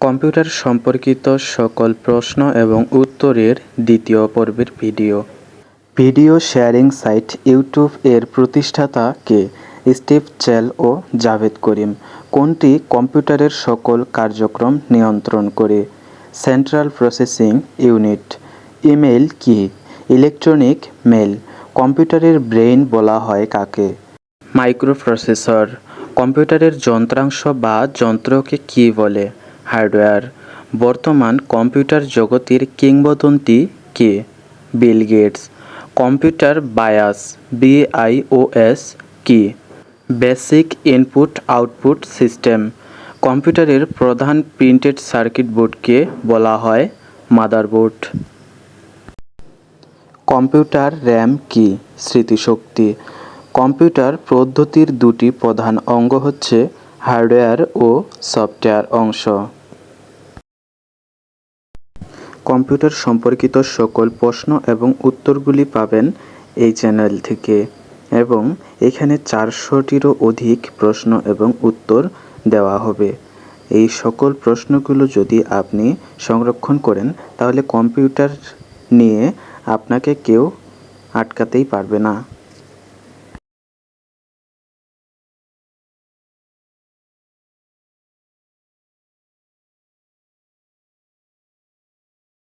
Computer সম্পর্কিত সকল প্রশ্ন এবং উত্তরের দ্বিতীয় পর্বের video. Video sharing site YouTube এর প্রতিষ্ঠাতা কে? স্টিভ চেল ও জাভেদ করিম। কোনটি কম্পিউটারের সকল কার্যক্রম নিয়ন্ত্রণ করে? Central processing unit. ইমেল কি? ইলেকট্রনিক মেল কম্পিউটারের ব্রেইন বলা হয় কাকে? মাইক্রোপ্রসেসর। কম্পিউটারের যন্ত্রাংশ বা যন্ত্রকে কী বলে? হার্ডওয়্যার। বর্তমান কম্পিউটার জগতের কিংবদন্তি কে? Bill Gates. Computer BIOS, BIOS কি? Basic input output system. কম্পিউটারের প্রধান প্রিন্টেড সার্কিট বোর্ডকে বলা হয় মাদারবোর্ড। কম্পিউটার র্যাম কি? স্মৃতিশক্তি। কম্পিউটার পদ্ধতির দুটি প্রধান অঙ্গ হচ্ছে হার্ডওয়্যার ও সফটওয়্যার অংশ। কম্পিউটার সম্পর্কিত সকল প্রশ্ন এবং উত্তরগুলি পাবেন এই চ্যানেল থেকে এবং এখানে চারশোটিরও অধিক প্রশ্ন এবং উত্তর দেওয়া হবে। এই সকল প্রশ্নগুলো যদি আপনি সংরক্ষণ করেন, তাহলে কম্পিউটার নিয়ে আপনাকে কেউ আটকাতেই পারবে না।